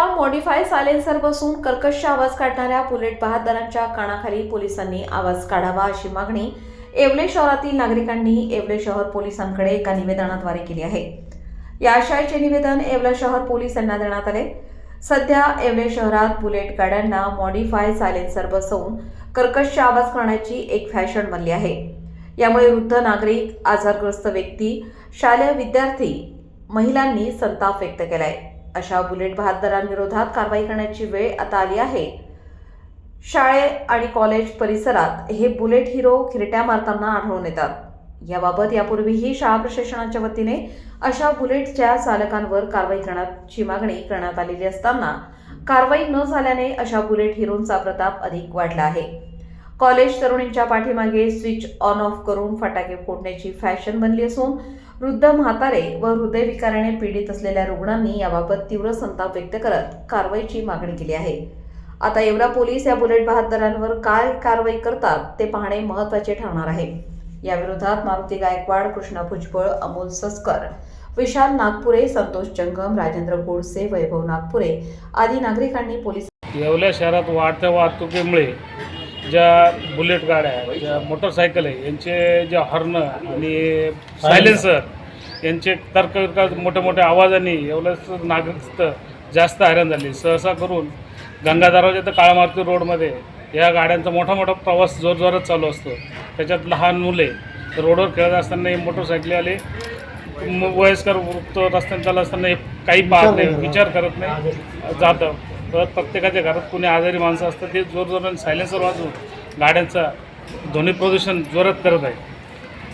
बुलेटला modify silencer बसून कर्कश आवाज काढणाऱ्या बुलेट बहादरांच्या कानाखाली पोलिसांनी आवाज काढावा अशी मागणी येवले शहरातील नागरिकांनी येवले शहर पोलिसांकडे एका निवेदनाद्वारे केली आहे. या आशयाचे निवेदन येवला शहर पोलीस यांना देण्यात आले. सध्या येवले शहरात बुलेट गाड्यांना मॉडिफाय सायलेन्सर बसवून कर्कश आवाज करण्याची एक फॅशन बनली आहे. यामुळे वृद्ध नागरिक आजारग्रस्त व्यक्ती शालेय विद्यार्थी महिलांनी संताप व्यक्त केला आहे अशा बुलेट बहादरांविरोधात कारवाई करण्याची वेळ आता आली आहे. शाळे आणि कॉलेज परिसरात हे बुलेट हिरो खिरट्या मारताना आढळून येतात. याबाबत यापूर्वीही शाळा प्रशासनाच्या वतीने अशा बुलेटच्या चालकांवर कारवाई करण्याची मागणी करण्यात आलेली असताना कारवाई न झाल्याने अशा बुलेट हिरोंचा प्रताप अधिक वाढला आहे. कॉलेज तरुणींच्या पाठीमागे स्विच ऑन ऑफ करून फटाके फोडण्याची फॅशन बनली असून वृद्ध म्हातारे व हृदयविकाराने पीडित असलेल्या रुग्णांनी याबाबत तीव्र संताप व्यक्त करत कारवाईची मागणी केली आहे. आता एवढा पोलीस या बुलेट बहादरांवर काय कारवाई करतात ते पाहणे महत्त्वाचे ठरणार आहे. याविरोधात मारुती गायकवाड कृष्णा भुजबळ अमोल सस्कर विशाल नागपुरे संतोष जंगम राजेंद्र गोडसे वैभव नागपुरे आदी नागरिकांनी पोलीस येवल्या शहरात वाढत्या वाहतुकीमुळे ज्या बुलेट गाड्या ज्या मोटरसायकल आहे यांचे जे हॉर्न आणि सायलेन्सर यांचे तर्कविर्क मोठ्या मोठ्या आवाजाने एवढंच नागरिक जास्त हैराण झाली. सहसा करून गंगाधराच्या तर काळामारुती रोडमध्ये या गाड्यांचा मोठा मोठा प्रवास जोरजोरात चालू असतो. त्याच्यात लहान मुले रोडवर खेळत असताना हे मोटरसायकलीवाले वयस्कर वृत्त रस्त्याने चालत असताना हे काही पाहत नाही विचार करत नाही जातं. तर प्रत्येकाच्या घरात कोणी आजारी माणसं असतात ते जोरजोराने सायलेन्सर वाजवून गाड्यांचा ध्वनी प्रदूषण जोरात करत आहे.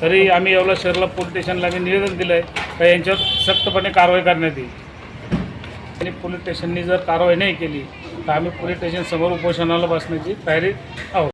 तरी आम्ही येवला शहरला पोलीस स्टेशनला आम्ही निवेदन दिलं आहे का यांच्यावर सक्तपणे कारवाई करण्यात येईल. आणि पोलीस स्टेशननी जर कारवाई नाही केली तर आम्ही पोलीस स्टेशनसमोर उपोषणाला बसण्याची तयारी आहोत.